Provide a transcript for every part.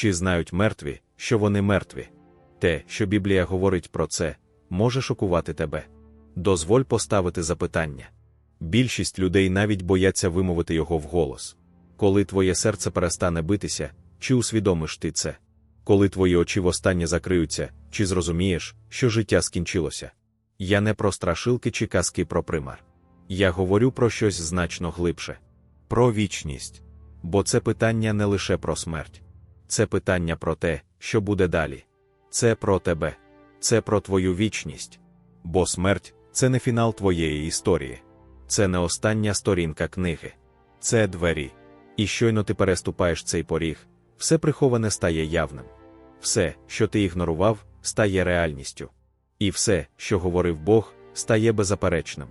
Чи знають мертві, що вони мертві? Те, що Біблія говорить про це, може шокувати тебе. Дозволь поставити запитання. Більшість людей навіть бояться вимовити його вголос. Коли твоє серце перестане битися, чи усвідомиш ти це? Коли твої очі востаннє закриються, чи зрозумієш, що життя скінчилося? Я не про страшилки чи казки про примар. Я говорю про щось значно глибше, про вічність. Бо це питання не лише про смерть, це питання про те, що буде далі. Це про тебе, це про твою вічність. Бо смерть це не фінал твоєї історії, це не остання сторінка книги, це двері. І щойно ти переступаєш цей поріг, все приховане стає явним. Все, що ти ігнорував, стає реальністю. І все, що говорив Бог, стає беззаперечним.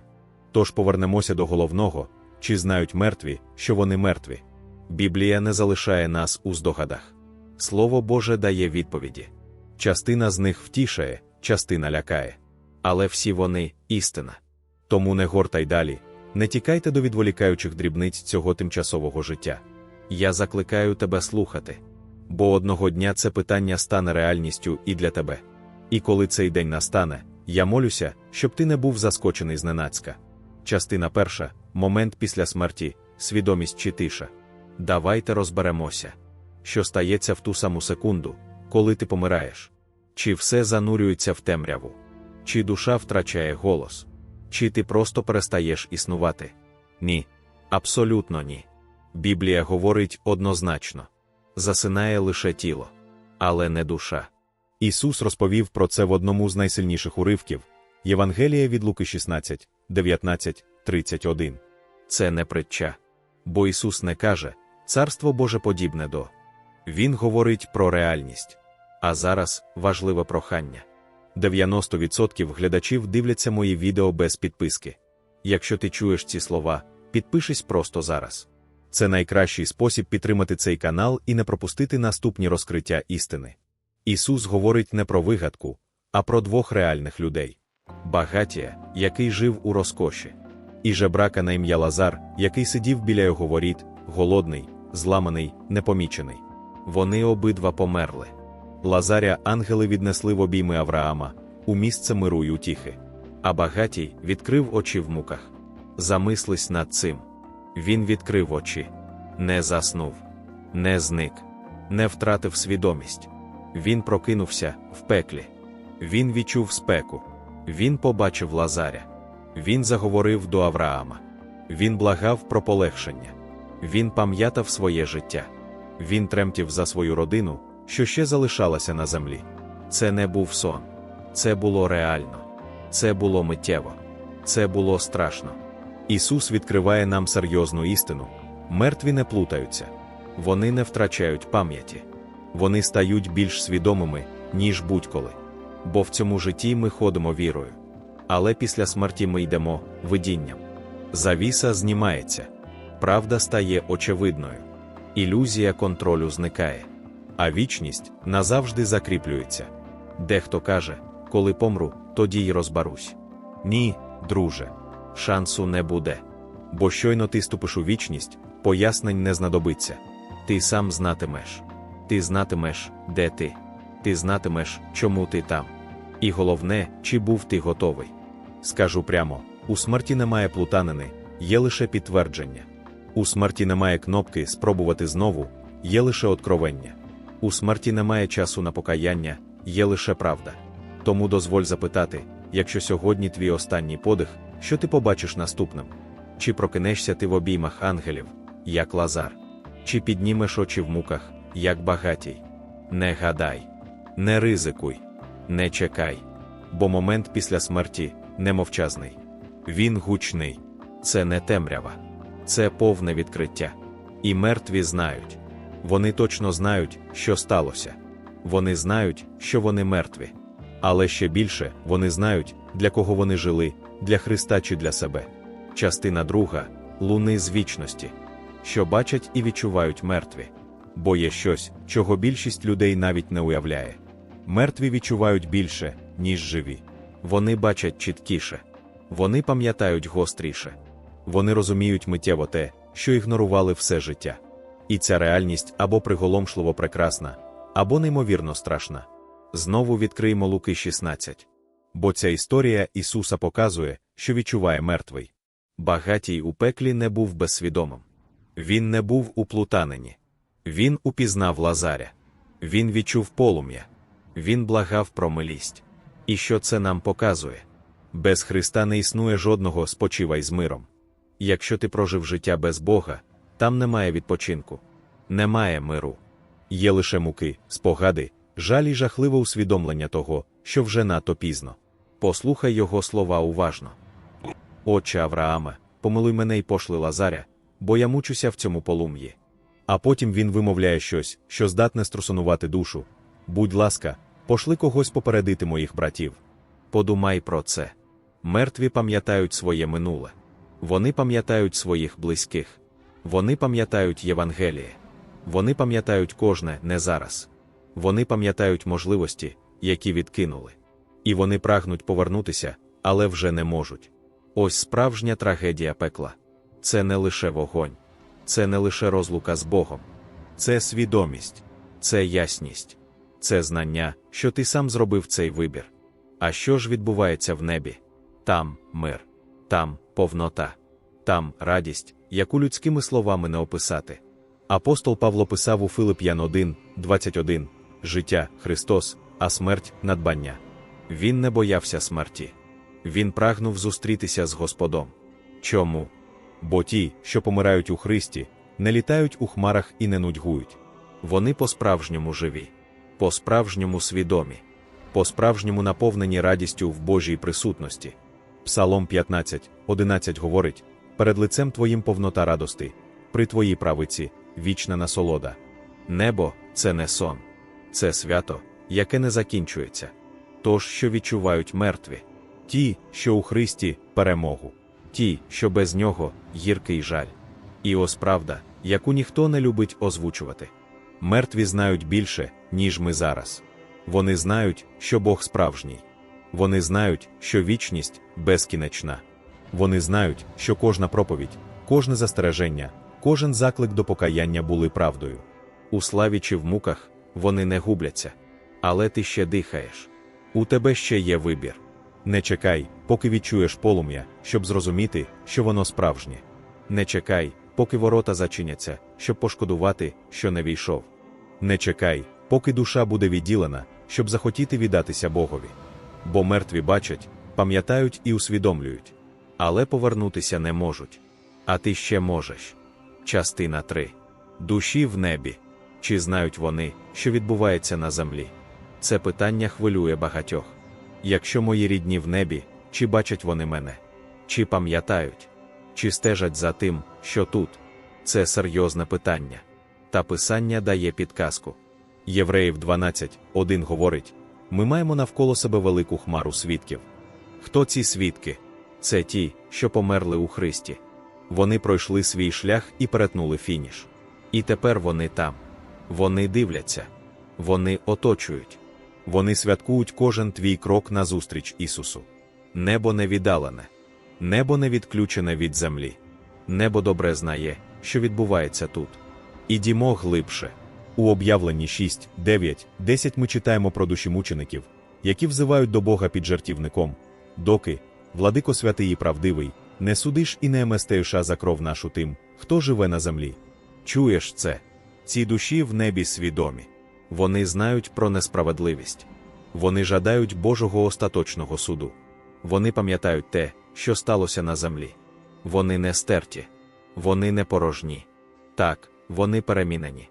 Тож повернемося до головного чи знають мертві, що вони мертві. Біблія не залишає нас у здогадах. Слово Боже дає відповіді. Частина з них втішає, частина лякає. Але всі вони істина. Тому не гортай далі, не тікайте до відволікаючих дрібниць цього тимчасового життя. Я закликаю тебе слухати. Бо одного дня це питання стане реальністю і для тебе. І коли цей день настане, я молюся, щоб ти не був заскочений зненацька. Частина перша момент після смерті, свідомість чи тиша. Давайте розберемося, що стається в ту саму секунду, коли ти помираєш. Чи все занурюється в темряву, чи душа втрачає голос, чи ти просто перестаєш існувати? Ні, абсолютно ні. Біблія говорить однозначно засинає лише тіло, але не душа. Ісус розповів про це в одному з найсильніших уривків Євангелія від Луки 16, 19, 31. Це не притча. Бо Ісус не каже, Царство Боже подібне до. Він говорить про реальність. А зараз важливе прохання. 90% глядачів дивляться мої відео без підписки. Якщо ти чуєш ці слова, підпишись просто зараз. Це найкращий спосіб підтримати цей канал і не пропустити наступні розкриття істини. Ісус говорить не про вигадку, а про двох реальних людей: Багатія, який жив у розкоші, і жебрака на ім'я Лазар, який сидів біля його воріт, голодний, зламаний, непомічений. Вони обидва померли. Лазаря ангели віднесли в обійми Авраама, у місце миру й утіхи. А багатій відкрив очі в муках. Замислись над цим. Він відкрив очі, не заснув, не зник, не втратив свідомість. Він прокинувся в пеклі. Він відчув спеку. Він побачив Лазаря. Він заговорив до Авраама. Він благав про полегшення. Він пам'ятав своє життя. Він тремтів за свою родину, що ще залишалася на землі. Це не був сон. Це було реально. Це було миттєво. Це було страшно. Ісус відкриває нам серйозну істину: мертві не плутаються, вони не втрачають пам'яті, вони стають більш свідомими, ніж будь-коли. Бо в цьому житті ми ходимо вірою. Але після смерті ми йдемо видінням. Завіса знімається, правда стає очевидною, ілюзія контролю зникає, а вічність назавжди закріплюється. Дехто каже, коли помру, тоді й розбарусь. Ні, друже шансу не буде. Бо щойно ти ступиш у вічність, пояснень не знадобиться. Ти сам знатимеш. Ти знатимеш, де ти. Ти знатимеш, чому ти там. І головне, чи був ти готовий. Скажу прямо: у смерті немає плутанини, є лише підтвердження. У смерті немає кнопки спробувати знову, є лише откровення. У смерті немає часу на покаяння, є лише правда. Тому дозволь запитати, якщо сьогодні твій останній подих, що ти побачиш наступним? Чи прокинешся ти в обіймах ангелів, як лазар, чи піднімеш очі в муках, як багатій? Не гадай, не ризикуй, не чекай, бо момент після смерті немовчазний. Він гучний, це не темрява, це повне відкриття. І мертві знають. Вони точно знають, що сталося. Вони знають, що вони мертві. Але ще більше вони знають, для кого вони жили, для Христа чи для себе. Частина друга луни з вічності, що бачать і відчувають мертві. Бо є щось, чого більшість людей навіть не уявляє. Мертві відчувають більше, ніж живі. Вони бачать чіткіше, вони пам'ятають гостріше, вони розуміють миттєво те, що ігнорували все життя. І ця реальність або приголомшливо прекрасна, або неймовірно страшна. Знову відкриємо Луки 16. Бо ця історія Ісуса показує, що відчуває мертвий. Багатій у пеклі не був безсвідомим. Він не був у плутанині. Він упізнав Лазаря. Він відчув полум'я. Він благав про милість. І що це нам показує? Без Христа не існує жодного спочивай з миром. Якщо ти прожив життя без Бога, там немає відпочинку, немає миру. Є лише муки, спогади, жаль і жахливе усвідомлення того, що вже надто пізно. Послухай його слова уважно. Отче Аврааме, помилуй мене й пошли Лазаря, бо я мучуся в цьому полум'ї. А потім він вимовляє щось, що здатне струсонувати душу. Будь ласка, пошли когось попередити моїх братів. Подумай про це. Мертві пам'ятають своє минуле. Вони пам'ятають своїх близьких. Вони пам'ятають Євангеліє. Вони пам'ятають кожне не зараз. Вони пам'ятають можливості, які відкинули. І вони прагнуть повернутися, але вже не можуть. Ось справжня трагедія пекла. Це не лише вогонь, це не лише розлука з Богом, це свідомість, це ясність, це знання, що ти сам зробив цей вибір. А що ж відбувається в небі? Там мир, там повнота, там радість, яку людськими словами не описати. Апостол Павло писав у Филип'ян 1, 21 життя Христос, а смерть надбання. Він не боявся смерті. Він прагнув зустрітися з Господом. Чому? Бо ті, що помирають у Христі, не літають у хмарах і не нудьгують. Вони по-справжньому живі, по-справжньому свідомі, по-справжньому наповнені радістю в Божій присутності. Псалом 15, 11 говорить: перед лицем Твоїм повнота радости, при Твоїй правиці вічна насолода. Небо це не сон, це свято, яке не закінчується. Тож, що відчувають мертві, ті, що у Христі перемогу, ті, що без нього гіркий жаль. І ось правда, яку ніхто не любить озвучувати. Мертві знають більше, ніж ми зараз. Вони знають, що Бог справжній. Вони знають, що вічність безкінечна. Вони знають, що кожна проповідь, кожне застереження, кожен заклик до покаяння були правдою. У славі чи в муках вони не губляться. Але ти ще дихаєш. У тебе ще є вибір. Не чекай, поки відчуєш полум'я, щоб зрозуміти, що воно справжнє. Не чекай, поки ворота зачиняться, щоб пошкодувати, що не війшов. Не чекай, поки душа буде відділена, щоб захотіти віддатися Богові. Бо мертві бачать, пам'ятають і усвідомлюють, але повернутися не можуть. А ти ще можеш. Частина 3. Душі в небі. Чи знають вони, що відбувається на землі? Це питання хвилює багатьох. Якщо мої рідні в небі, чи бачать вони мене? Чи пам'ятають, чи стежать за тим, що тут? Це серйозне питання. Та писання дає підказку. Євреїв 12, 1 говорить: ми маємо навколо себе велику хмару свідків. Хто ці свідки? Це ті, що померли у Христі. Вони пройшли свій шлях і перетнули фініш. І тепер вони там. Вони дивляться, вони оточують, вони святкують кожен твій крок назустріч Ісусу. Небо не віддалене, небо не відключене від землі. Небо добре знає, що відбувається тут. Ідімо глибше. У об'явленні 6, 9, 10 ми читаємо про душі мучеників, які взивають до Бога під жертівником, доки, владико святий і правдивий, не судиш і не еместеєш за кров нашу тим, хто живе на землі. Чуєш це? Ці душі в небі свідомі. Вони знають про несправедливість. Вони жадають Божого остаточного суду. Вони пам'ятають те, що сталося на землі. Вони не стерті, вони не порожні. Так, вони перемінені.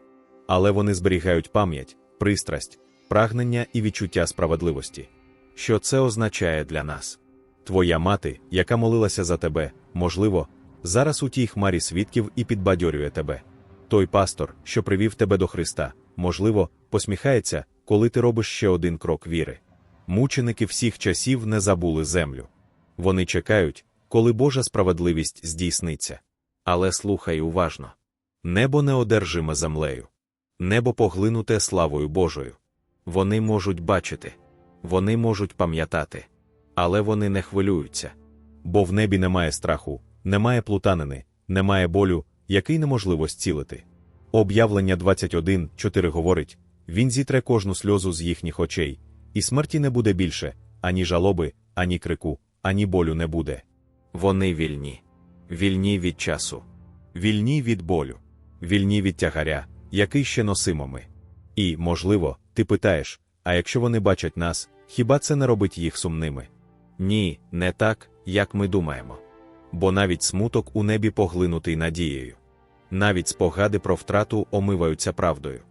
Але вони зберігають пам'ять, пристрасть, прагнення і відчуття справедливості. Що це означає для нас? Твоя мати, яка молилася за тебе, можливо, зараз у тій хмарі свідків і підбадьорює тебе. Той пастор, що привів тебе до Христа, можливо, посміхається, коли ти робиш ще один крок віри. Мученики всіх часів не забули землю. Вони чекають, коли Божа справедливість здійсниться. Але слухай уважно: небо неодержиме землею, небо поглинуте славою Божою. Вони можуть бачити, вони можуть пам'ятати, але вони не хвилюються. Бо в небі немає страху, немає плутанини, немає болю, який неможливо зцілити. Об'явлення 21.4 говорить: він зітре кожну сльозу з їхніх очей, і смерті не буде більше, ані жалоби, ані крику, ані болю не буде. Вони вільні, вільні від часу, вільні від болю, вільні від тягаря, який ще носимо ми. І, можливо, ти питаєш, а якщо вони бачать нас, хіба це не робить їх сумними? Ні, не так, як ми думаємо. Бо навіть смуток у небі поглинутий надією. Навіть спогади про втрату омиваються правдою.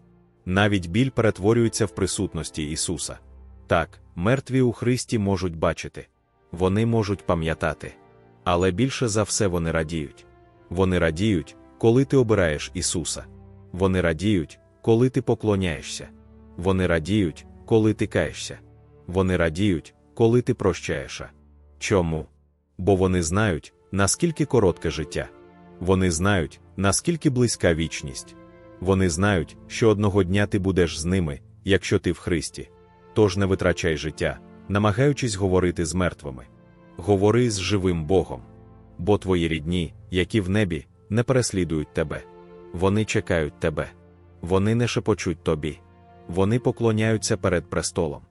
Навіть біль перетворюється в присутності Ісуса. Так, мертві у Христі можуть бачити, вони можуть пам'ятати. Але більше за все вони радіють. Вони радіють, коли ти обираєш Ісуса. Вони радіють, коли ти поклоняєшся. Вони радіють, коли ти каєшся. Вони радіють, коли ти прощаєш. Чому? Бо вони знають, наскільки коротке життя. Вони знають, наскільки близька вічність. Вони знають, що одного дня ти будеш з ними, якщо ти в Христі. Тож не витрачай життя, намагаючись говорити з мертвими. Говори з живим Богом. Бо твої рідні, які в небі, не переслідують тебе. Вони чекають тебе. Вони не шепочуть тобі. Вони поклоняються перед престолом.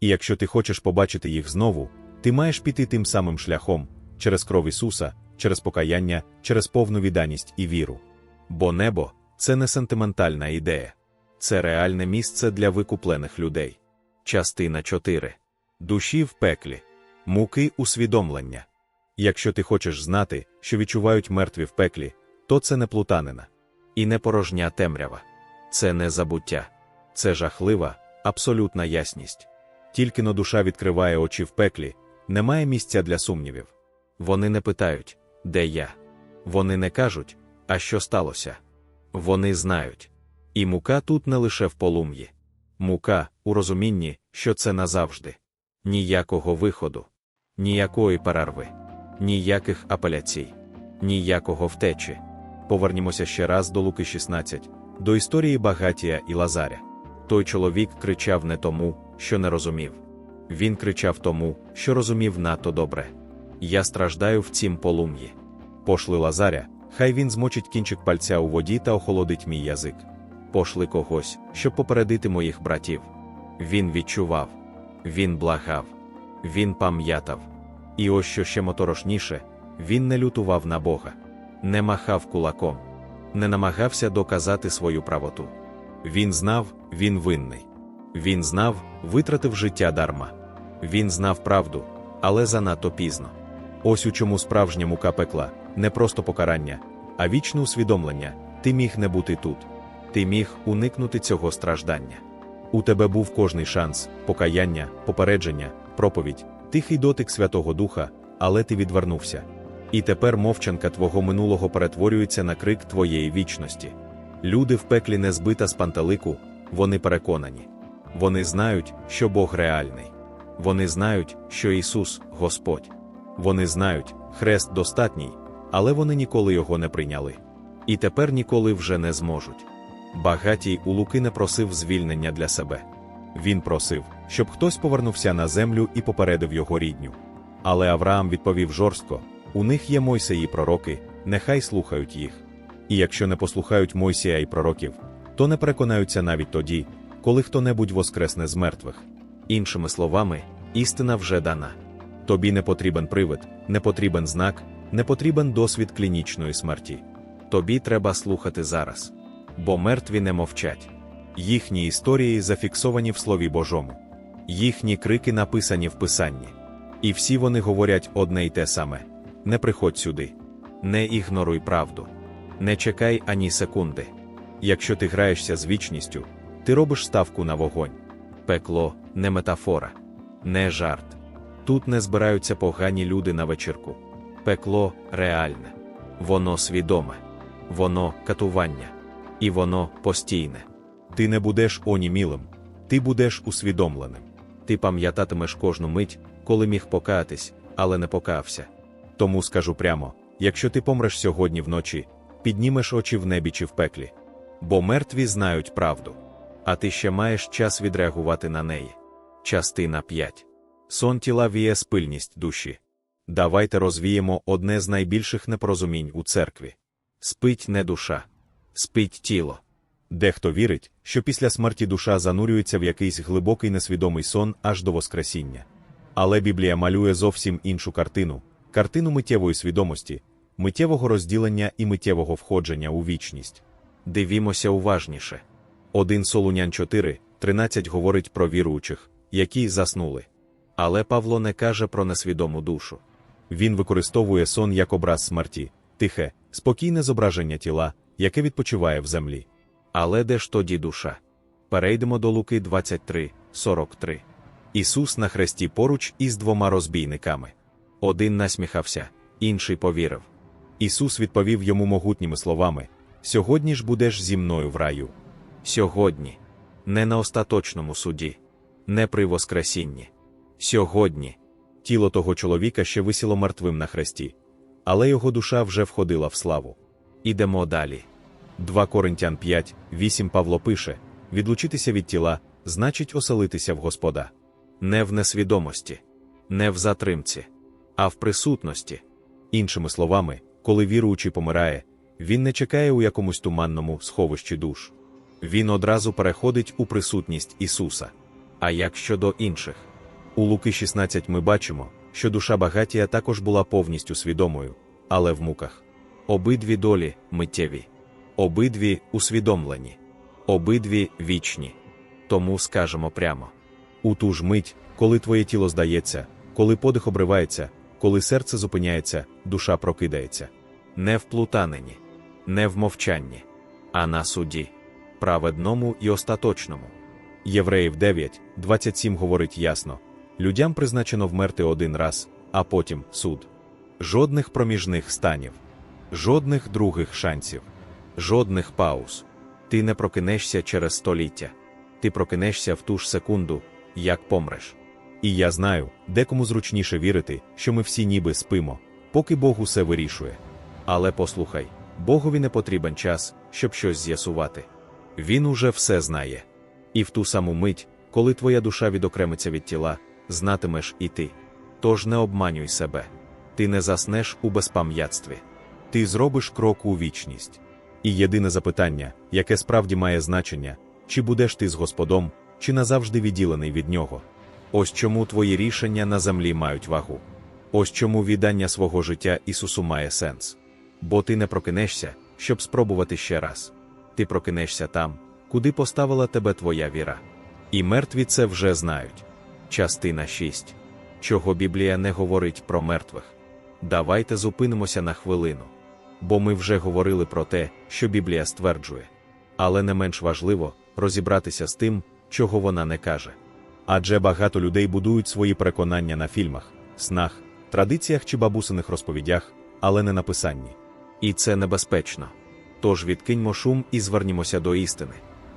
І якщо ти хочеш побачити їх знову, ти маєш піти тим самим шляхом через кров Ісуса, через покаяння, через повну відданість і віру. Бо небо це не сентиментальна ідея, це реальне місце для викуплених людей. Частина 4. Душі в пеклі, муки усвідомлення. Якщо ти хочеш знати, що відчувають мертві в пеклі, то це не плутанина. І не порожня темрява. Це не забуття, це жахлива, абсолютна ясність. Тільки но душа відкриває очі в пеклі, немає місця для сумнівів. Вони не питають, де я. Вони не кажуть, а що сталося. Вони знають. І мука тут не лише в полум'ї. Мука у розумінні, що це назавжди. Ніякого виходу, ніякої перерви, ніяких апеляцій, ніякого втечі. Повернімося ще раз до Луки 16, до історії Багатія і Лазаря. Той чоловік кричав не тому, що не розумів. Він кричав тому, що розумів надто добре. Я страждаю в цім полум'ї. Пошли Лазаря, хай він змочить кінчик пальця у воді та охолодить мій язик. Пошли когось, щоб попередити моїх братів. Він відчував, він благав, він пам'ятав. І ось що ще моторошніше, він не лютував на Бога, не махав кулаком, не намагався доказати свою правоту. Він знав, він винний. Він знав, витратив життя дарма. Він знав правду, але занадто пізно. Ось у чому справжня мука пекла, не просто покарання, а вічне усвідомлення ти міг не бути тут, ти міг уникнути цього страждання. У тебе був кожний шанс, покаяння, попередження, проповідь, тихий дотик Святого Духа, але ти відвернувся. І тепер мовчанка твого минулого перетворюється на крик твоєї вічності. Люди в пеклі не збита з пантелику, вони переконані. Вони знають, що Бог реальний. Вони знають, що Ісус Господь. Вони знають, хрест достатній, але вони ніколи його не прийняли. І тепер ніколи вже не зможуть. Багатій у Луки не просив звільнення для себе. Він просив, щоб хтось повернувся на землю і попередив його рідню. Але Авраам відповів жорстко: у них є Мойсеї пророки, нехай слухають їх. І якщо не послухають Мойсія і пророків, то не переконаються навіть тоді, коли хто небудь воскресне з мертвих. Іншими словами, істина вже дана. Тобі не потрібен привид, не потрібен знак, не потрібен досвід клінічної смерті. Тобі треба слухати зараз. Бо мертві не мовчать. Їхні історії зафіксовані в Слові Божому, їхні крики написані в Писанні. І всі вони говорять одне й те саме: не приходь сюди, не ігноруй правду, не чекай ані секунди. Якщо ти граєшся з вічністю, ти робиш ставку на вогонь. Пекло не метафора, не жарт. Тут не збираються погані люди на вечірку. Пекло реальне, воно свідоме, воно катування, і воно постійне. Ти не будеш онімілим, ти будеш усвідомленим. Ти пам'ятатимеш кожну мить, коли міг покаятись, але не покався. Тому скажу прямо: якщо ти помреш сьогодні вночі, піднімеш очі в небі чи в пеклі. Бо мертві знають правду. А ти ще маєш час відреагувати на неї. Частина 5. Сон тіла віє спильність душі. Давайте розвіємо одне з найбільших непорозумінь у церкві. Спить не душа, спить тіло. Дехто вірить, що після смерті душа занурюється в якийсь глибокий несвідомий сон аж до Воскресіння. Але Біблія малює зовсім іншу картину картину миттєвої свідомості, миттєвого розділення і миттєвого входження у вічність. Дивімося уважніше. 1 Солунян 4, 13 говорить про віруючих, які заснули. Але Павло не каже про несвідому душу. Він використовує сон як образ смерті, тихе, спокійне зображення тіла, яке відпочиває в землі. Але де ж тоді душа? Перейдемо до Луки 23, 43. Ісус на хресті поруч із двома розбійниками. Один насміхався, інший повірив. Ісус відповів йому могутніми словами: Сьогодні ж будеш зі мною в раю. Сьогодні, не на остаточному суді, не при Воскресінні. Сьогодні тіло того чоловіка ще висіло мертвим на хресті, але його душа вже входила в славу. Ідемо далі. 2 Коринтян 5, 8 Павло пише: відлучитися від тіла значить оселитися в Господа. Не в несвідомості, не в затримці, а в присутності. Іншими словами, коли віруючий помирає, він не чекає у якомусь туманному сховищі душ. Він одразу переходить у присутність Ісуса. А як щодо інших? У Луки 16 ми бачимо, що душа багатія також була повністю свідомою, але в муках. Обидві долі миттєві, обидві усвідомлені, обидві вічні. Тому скажемо прямо: у ту ж мить, коли твоє тіло здається, коли подих обривається, коли серце зупиняється, душа прокидається. Не в плутанині, не в мовчанні, а на суді, праведному і остаточному. Євреїв 9, 27 говорить ясно: людям призначено вмерти один раз, а потім суд. Жодних проміжних станів, жодних других шансів, жодних пауз. Ти не прокинешся через століття. Ти прокинешся в ту ж секунду, як помреш. І я знаю, декому зручніше вірити, що ми всі ніби спимо, поки Бог усе вирішує. Але послухай, Богові не потрібен час, щоб щось з'ясувати. Він уже все знає. І в ту саму мить, коли твоя душа відокремиться від тіла, знатимеш і ти. Тож не обманюй себе. Ти не заснеш у безпам'ятстві. Ти зробиш крок у вічність. І єдине запитання, яке справді має значення, чи будеш ти з Господом, чи назавжди відділений від нього. Ось чому твої рішення на землі мають вагу. Ось чому віддання свого життя Ісусу має сенс. Бо ти не прокинешся, щоб спробувати ще раз. Ти прокинешся там, куди поставила тебе твоя віра. І мертві це вже знають. Частина 6. Чого Біблія не говорить про мертвих. Давайте зупинимося на хвилину. Бо ми вже говорили про те, що Біблія стверджує. Але не менш важливо розібратися з тим, чого вона не каже. Адже багато людей будують свої переконання на фільмах, снах, традиціях чи бабусиних розповідях, але не на писанні. І це небезпечно. Тож відкиньмо шум і звернімося до істини.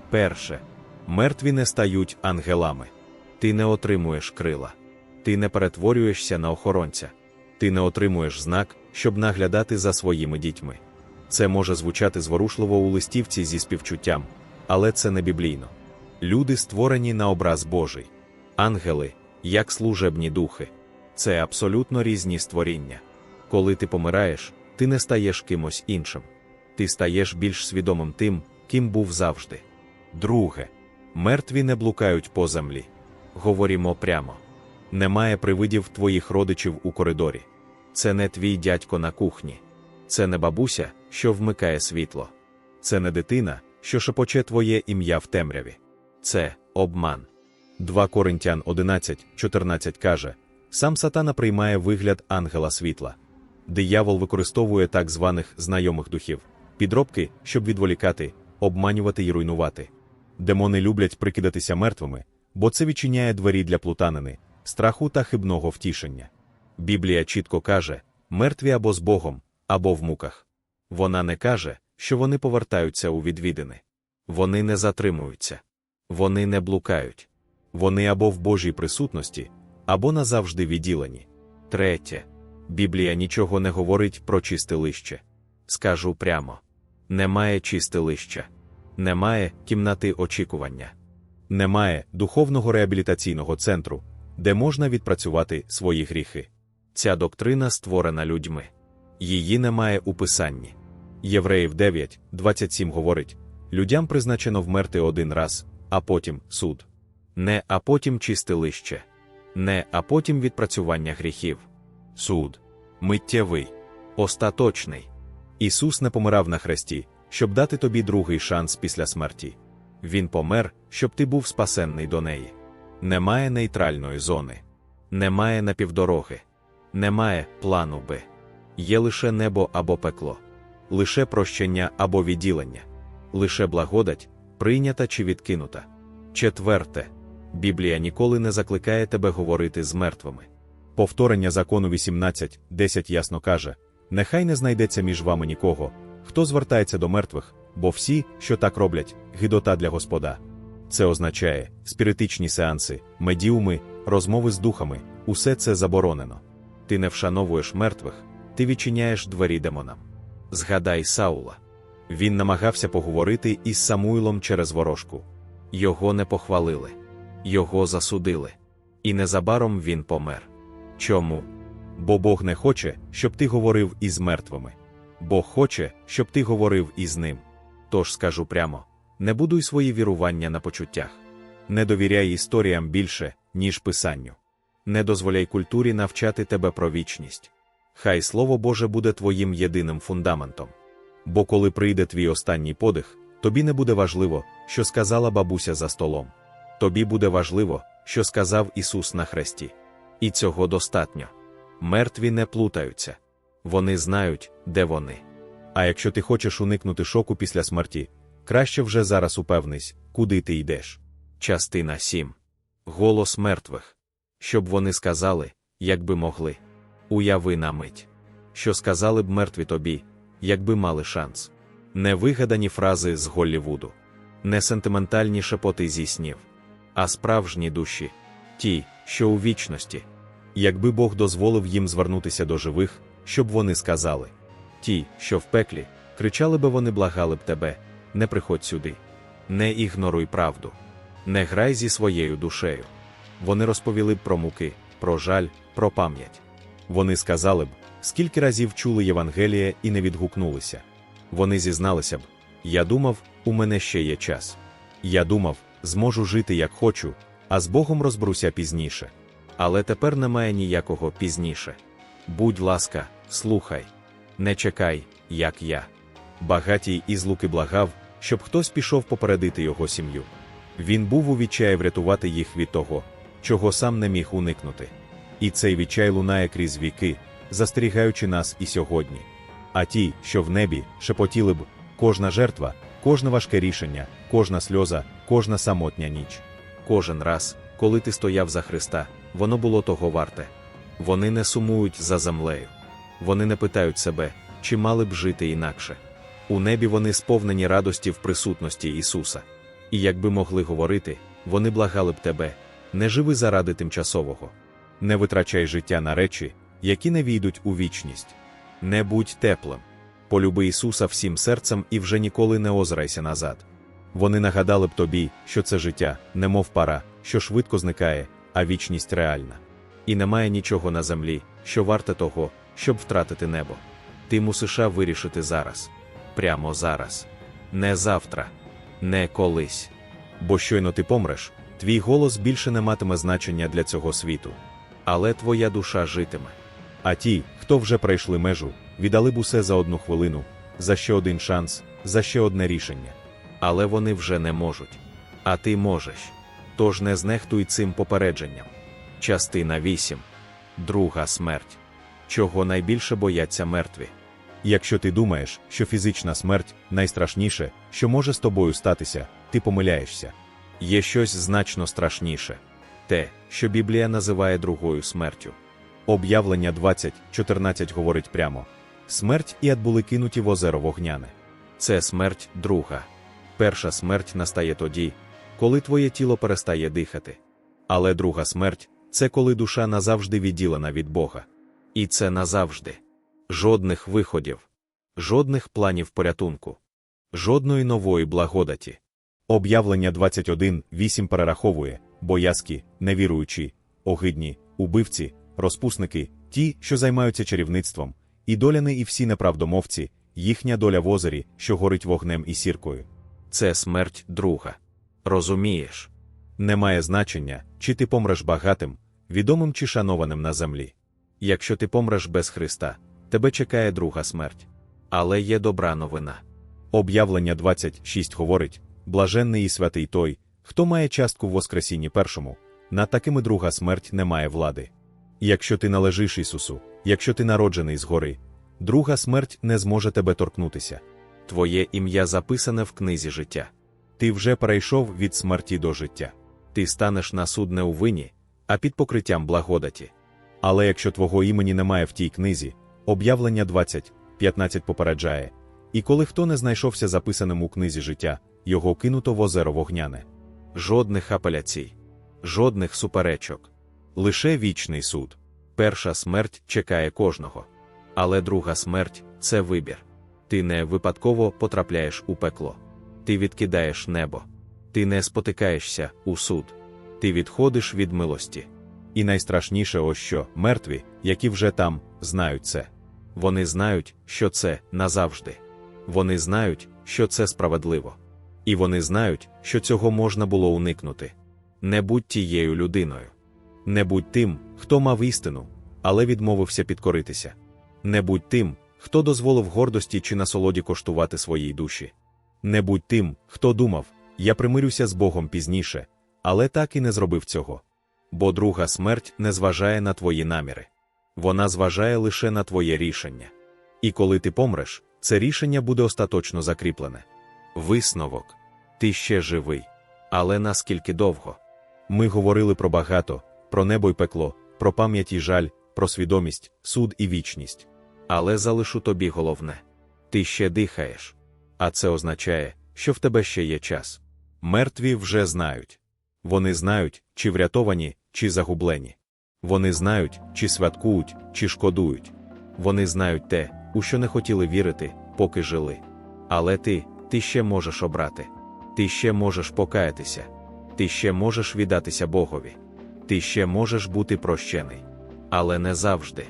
Перше, мертві не стають ангелами. Ти не отримуєш крила, ти не перетворюєшся на охоронця, ти не отримуєш знак, щоб наглядати за своїми дітьми. Це може звучати зворушливо у листівці зі співчуттям, але це не біблійно. Люди створені на образ Божий, ангели, як служебні духи. Це абсолютно різні створіння. Коли ти помираєш, ти не стаєш кимось іншим. Ти стаєш більш свідомим тим, ким був завжди. Друге, мертві не блукають по землі. Говорімо прямо. Немає привидів твоїх родичів у коридорі. Це не твій дядько на кухні. Це не бабуся, що вмикає світло. Це не дитина, що шепоче твоє ім'я в темряві. Це обман. 2 Коринтян 11, 14 каже: сам сатана приймає вигляд ангела світла. Диявол використовує так званих знайомих духів, підробки, щоб відволікати, обманювати і руйнувати. Демони люблять прикидатися мертвими, бо це відчиняє двері для плутанини, страху та хибного втішення. Біблія чітко каже: мертві або з Богом, або в муках. Вона не каже, що вони повертаються у відвідини. Вони не затримуються, вони не блукають. Вони або в Божій присутності, або назавжди відділені. Третє. Біблія нічого не говорить про чистилище. Скажу прямо: немає чистилища, немає кімнати очікування, немає духовного реабілітаційного центру, де можна відпрацювати свої гріхи. Ця доктрина створена людьми. Її немає у Писанні. Євреїв 9, 27 говорить: Людям призначено вмерти один раз, а потім суд. Не а потім чистилище. Не а потім відпрацювання гріхів. Суд. Миттєвий. Остаточний. Ісус не помирав на хресті, щоб дати тобі другий шанс після смерті. Він помер, щоб ти був спасенний до неї. Немає нейтральної зони, немає напівдороги, немає плану Б. Є лише небо або пекло, лише прощення або відділення, лише благодать, прийнята чи відкинута. Четверте, Біблія ніколи не закликає тебе говорити з мертвими. Повторення закону 18, 10 ясно каже: нехай не знайдеться між вами нікого, хто звертається до мертвих, бо всі, що так роблять, гидота для Господа. Це означає спіритичні сеанси, медіуми, розмови з духами, усе це заборонено. Ти не вшановуєш мертвих, ти відчиняєш двері демонам. Згадай Саула. Він намагався поговорити із Самуїлом через ворожку. Його не похвалили, його засудили. І незабаром він помер. Чому? Бо Бог не хоче, щоб ти говорив із мертвими. Бог хоче, щоб ти говорив із ним. Тож скажу прямо: не будуй свої вірування на почуттях, не довіряй історіям більше, ніж писанню. Не дозволяй культурі навчати тебе про вічність. Хай Слово Боже буде твоїм єдиним фундаментом. Бо коли прийде твій останній подих, тобі не буде важливо, що сказала бабуся за столом. Тобі буде важливо, що сказав Ісус на хресті. І цього достатньо. Мертві не плутаються. Вони знають, де вони. А якщо ти хочеш уникнути шоку після смерті, краще вже зараз упевнись, куди ти йдеш. Частина 7. Голос мертвих. Щоб вони сказали, якби могли. Уяви на мить. Що сказали б мертві тобі, якби мали шанс. Невигадані фрази з Голлівуду, не сентиментальні шепоти зі снів, а справжні душі, ті, що у вічності. Якби Бог дозволив їм звернутися до живих, щоб вони сказали ті, що в пеклі, кричали би вони, благали б тебе, не приходь сюди, не ігноруй правду, не грай зі своєю душею. Вони розповіли б про муки, про жаль, про пам'ять. Вони сказали б, скільки разів чули Євангелія і не відгукнулися. Вони зізналися б: Я думав, у мене ще є час. Я думав, зможу жити як хочу, а з Богом розбруся пізніше. Але тепер немає ніякого пізніше. Будь ласка, слухай, не чекай, як я. Багатій із луки благав, щоб хтось пішов попередити його сім'ю. Він був у відчаї врятувати їх від того, чого сам не міг уникнути. І цей відчай лунає крізь віки, застерігаючи нас і сьогодні. А ті, що в небі, шепотіли б, кожна жертва, кожне важке рішення, кожна сльоза, кожна самотня ніч. Кожен раз, коли ти стояв за Христа, воно було того варте. Вони не сумують за землею. Вони не питають себе, чи мали б жити інакше. У небі вони сповнені радості в присутності Ісуса. І якби могли говорити, вони благали б тебе, не живи заради тимчасового. Не витрачай життя на речі, які не війдуть у вічність. Не будь теплим. Полюби Ісуса всім серцем і вже ніколи не озирайся назад. Вони нагадали б тобі, що це життя, немов пара, що швидко зникає, а вічність реальна. І немає нічого на землі, що варте того, щоб втратити небо. Ти мусиш вирішити зараз, прямо зараз, не завтра, не колись. Бо щойно ти помреш, твій голос більше не матиме значення для цього світу. Але твоя душа житиме. А ті, хто вже пройшли межу, віддали б усе за одну хвилину, за ще один шанс, за ще одне рішення. Але вони вже не можуть. А ти можеш. Тож не знехтуй цим попередженням. Частина 8. Друга смерть. Чого найбільше бояться мертві. Якщо ти думаєш, що фізична смерть найстрашніше, що може з тобою статися, ти помиляєшся. Є щось значно страшніше те, що Біблія називає другою смертю. Об'явлення 20.14 говорить прямо: смерть і ад кинуті в озеро вогняне. Це смерть друга. Перша смерть настає тоді, коли твоє тіло перестає дихати. Але друга смерть це коли душа назавжди відділена від Бога. І це назавжди. Жодних виходів, жодних планів порятунку, жодної нової благодаті. Об'явлення 21.8 перераховує боязкі, невіруючі, огидні, убивці, розпусники, ті, що займаються чарівництвом, ідоляни і всі неправдомовці, їхня доля в озері, що горить вогнем і сіркою. Це смерть друга. Розумієш? Немає значення, чи ти помреш багатим, відомим чи шанованим на землі. Якщо ти помреш без Христа, тебе чекає друга смерть. Але є добра новина. Об'явлення 26 говорить: блаженний і святий той, хто має частку в Воскресінні першому, над такими друга смерть не має влади. Якщо ти належиш Ісусу, якщо ти народжений згори, друга смерть не зможе тебе торкнутися. Твоє ім'я записане в книзі життя. Ти вже перейшов від смерті до життя. Ти станеш на суд не у вині, а під покриттям благодаті. Але якщо твого імені немає в тій книзі, об'явлення 20, 15 попереджає, і коли хто не знайшовся записаним у книзі життя, його кинуто в озеро вогняне. Жодних апеляцій, жодних суперечок, лише вічний суд. Перша смерть чекає кожного. Але друга смерть це вибір. Ти не випадково потрапляєш у пекло. Ти відкидаєш небо. Ти не спотикаєшся у суд. Ти відходиш від милості. І найстрашніше ось що мертві, які вже там, знають це. Вони знають, що це назавжди. Вони знають, що це справедливо. І вони знають, що цього можна було уникнути. Не будь тією людиною. Не будь тим, хто мав істину, але відмовився підкоритися. Не будь тим, хто дозволив гордості чи насолоді коштувати своїй душі. Не будь тим, хто думав, я примирюся з Богом пізніше, але так і не зробив цього. Бо друга смерть не зважає на твої наміри. Вона зважає лише на твоє рішення. І коли ти помреш, це рішення буде остаточно закріплене. Висновок ти ще живий. Але наскільки довго? Ми говорили про багато, про небо й пекло, про пам'ять і жаль, про свідомість, суд і вічність. Але залишу тобі головне ти ще дихаєш. А це означає, що в тебе ще є час. Мертві вже знають. Вони знають, чи врятовані, чи загублені. Вони знають, чи святкують, чи шкодують. Вони знають те, у що не хотіли вірити, поки жили. Але ти, ти ще можеш обрати. Ти ще можеш покаятися. Ти ще можеш віддатися Богові. Ти ще можеш бути прощений. Але не завжди.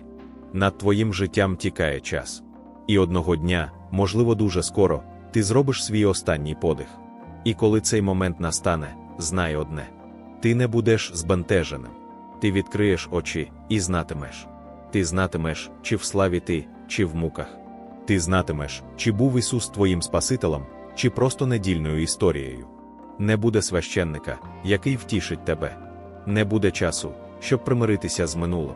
Над твоїм життям тікає час. І одного дня, можливо, дуже скоро, ти зробиш свій останній подих. І коли цей момент настане, знай одне: ти не будеш збентеженим. Ти відкриєш очі і знатимеш. Ти знатимеш, чи в славі ти, чи в муках. Ти знатимеш, чи був Ісус твоїм Спасителем, чи просто недільною історією. Не буде священника, який втішить тебе. Не буде часу, щоб примиритися з минулим.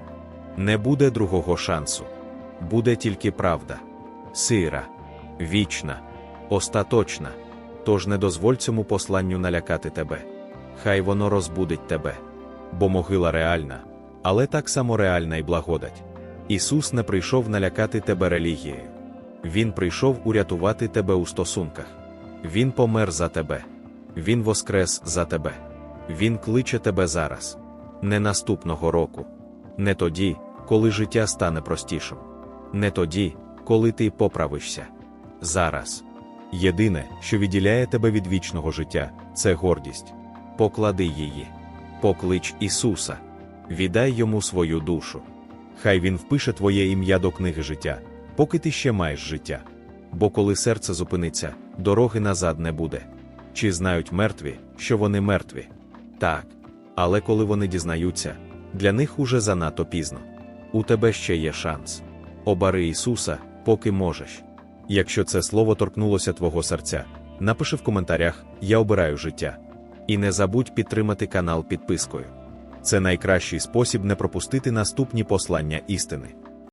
Не буде другого шансу. Буде тільки правда. Сира, вічна, остаточна. Тож не дозволь цьому посланню налякати тебе. Хай воно розбудить тебе. Бо могила реальна, але так само реальна й благодать. Ісус не прийшов налякати тебе релігією. Він прийшов урятувати тебе у стосунках. Він помер за тебе. Він воскрес за тебе. Він кличе тебе зараз. Не наступного року. Не тоді, коли життя стане простішим. Не тоді, коли ти поправишся. Зараз. Єдине, що відділяє тебе від вічного життя, це гордість. Поклади її. Поклич Ісуса, віддай йому свою душу. Хай Він впише твоє ім'я до книги життя, поки ти ще маєш життя. Бо коли серце зупиниться, дороги назад не буде. Чи знають мертві, що вони мертві? Так. Але коли вони дізнаються, для них уже занадто пізно. У тебе ще є шанс. Обари Ісуса, поки можеш. Якщо це слово торкнулося твого серця, напиши в коментарях Я обираю життя. І не забудь підтримати канал підпискою. Це найкращий спосіб не пропустити наступні послання істини.